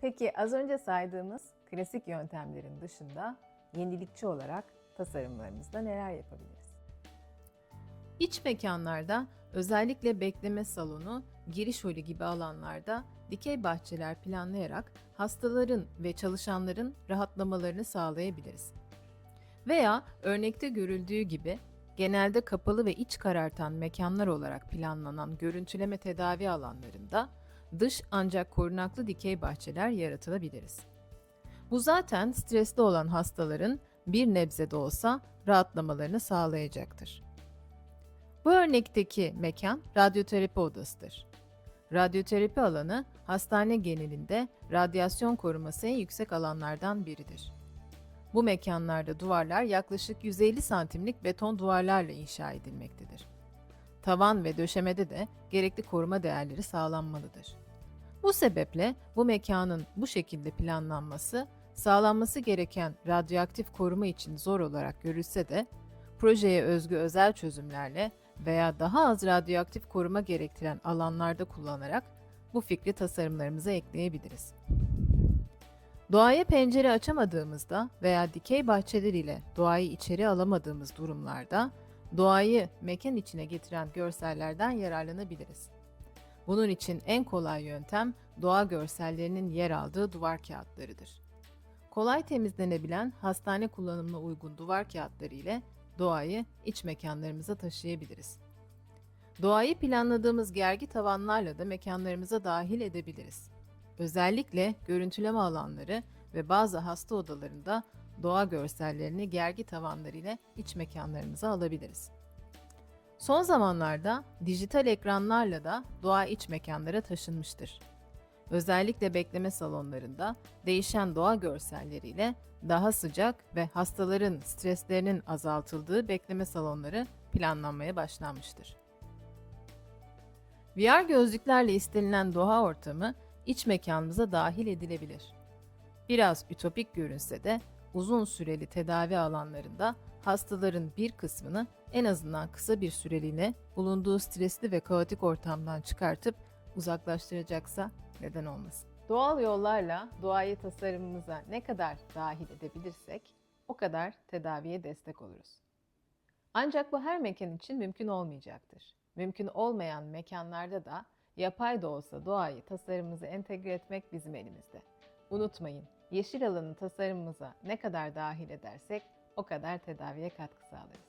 Peki az önce saydığımız klasik yöntemlerin dışında yenilikçi olarak tasarımlarımızda neler yapabiliriz? İç mekanlarda özellikle bekleme salonu, giriş holü gibi alanlarda dikey bahçeler planlayarak hastaların ve çalışanların rahatlamalarını sağlayabiliriz. Veya örnekte görüldüğü gibi genelde kapalı ve iç karartan mekanlar olarak planlanan görüntüleme tedavi alanlarında dış ancak korunaklı dikey bahçeler yaratılabiliriz. Bu zaten stresli olan hastaların bir nebze de olsa rahatlamalarını sağlayacaktır. Bu örnekteki mekan radyoterapi odasıdır. Radyoterapi alanı hastane genelinde radyasyon koruması en yüksek alanlardan biridir. Bu mekanlarda duvarlar yaklaşık 150 santimlik beton duvarlarla inşa edilmektedir. Tavan ve döşemede de gerekli koruma değerleri sağlanmalıdır. Bu sebeple bu mekanın bu şekilde planlanması, sağlanması gereken radyoaktif koruma için zor olarak görülse de, projeye özgü özel çözümlerle veya daha az radyoaktif koruma gerektiren alanlarda kullanarak bu fikri tasarımlarımıza ekleyebiliriz. Doğaya pencere açamadığımızda veya dikey bahçeler ile doğayı içeri alamadığımız durumlarda doğayı mekan içine getiren görsellerden yararlanabiliriz. Bunun için en kolay yöntem doğa görsellerinin yer aldığı duvar kağıtlarıdır. Kolay temizlenebilen hastane kullanımına uygun duvar kağıtları ile doğayı iç mekanlarımıza taşıyabiliriz. Doğayı planladığımız gergi tavanlarla da mekanlarımıza dahil edebiliriz. Özellikle görüntüleme alanları ve bazı hasta odalarında doğa görsellerini gergi tavanları ile iç mekanlarımıza alabiliriz. Son zamanlarda dijital ekranlarla da doğa iç mekanlara taşınmıştır. Özellikle bekleme salonlarında değişen doğa görselleriyle daha sıcak ve hastaların streslerinin azaltıldığı bekleme salonları planlanmaya başlanmıştır. VR gözlüklerle istenilen doğa ortamı iç mekanımıza dahil edilebilir. Biraz ütopik görünse de uzun süreli tedavi alanlarında hastaların bir kısmını en azından kısa bir süreliğine bulunduğu stresli ve kaotik ortamdan çıkartıp uzaklaştıracaksa neden olmasın? Doğal yollarla doğayı tasarımımıza ne kadar dahil edebilirsek o kadar tedaviye destek oluruz. Ancak bu her mekan için mümkün olmayacaktır. Mümkün olmayan mekanlarda da yapay da olsa doğayı tasarımımıza entegre etmek bizim elimizde. Unutmayın, yeşil alanı tasarımımıza ne kadar dahil edersek o kadar tedaviye katkı sağlarız.